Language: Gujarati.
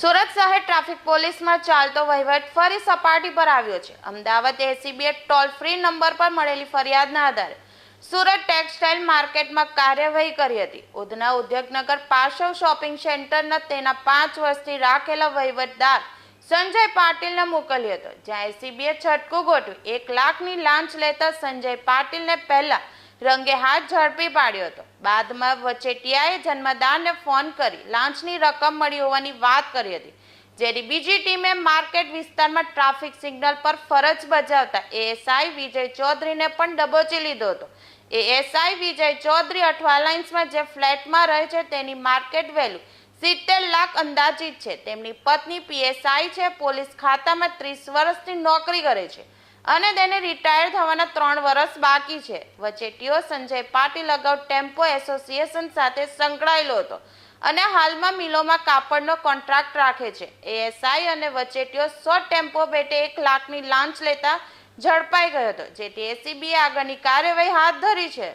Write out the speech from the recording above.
સુરત શહેર ટ્રાફિક પોલીસમાં ચાલતો વહીવટ ફરી સપાટી પર આવ્યો છે. અમદાવાદ એસીબીએ ટોલ ફ્રી નંબર પર મળેલી ફરિયાદના આધારે સુરત ટેક્સટાઇલ માર્કેટમાં કાર્યવાહી કરી હતી. ઉધના ઉદ્યોગનગર પાર્શ્વ શોપિંગ સેન્ટરના તેના પાંચ વર્ષથી રાખેલા વહીવટદાર સંજય પાટીલને મોકલ્યો હતો. જ્યાં એસીબીએ છટકું ગોઠવી એક લાખની લાંચ લેતા સંજય પાટીલને પહેલા રંગે હાથ ઝડપી પાડ્યો હતો. બાદમાં વચેટિયાએ જન્મદારને ફોન કરી લાંચની રકમ મળી હોવાની વાત કરી હતી જેની બીજી ટીમે માર્કેટ વિસ્તારમાં ટ્રાફિક સિગ્નલ પર ફરજ બજાવતા એએસઆઈ વિજય ચૌધરીને પણ દબોચી લીધો હતો. એએસઆઈ વિજય ચૌધરી અઠવાલાઇન્સમાં જે ફ્લેટમાં રહે છે તેની માર્કેટ વેલ્યુ સિત્તેર લાખ અંદાજિત છે. તેમની પત્ની પીએસઆઈ છે, પોલીસ ખાતામાં ત્રીસ વર્ષની નોકરી કરે છે. અને તેને રિટાયર થવાના ત્રણ વર્ષ બાકી છે. વચેટીઓ સંજય પાટીલ અગાઉ ટેમ્પો એસોસિએશન સાથે સંકળાયેલો હતો અને હાલમાં મિલોમાં કાપડનો કોન્ટ્રાક્ટ રાખે છે. એએસઆઈ અને વચેટીઓ સો ટેમ્પો પેટે એક લાખની લાંચ લેતા ઝડપાઈ ગયો હતો, જેથી એસીબીએ આગળની કાર્યવાહી હાથ ધરી છે.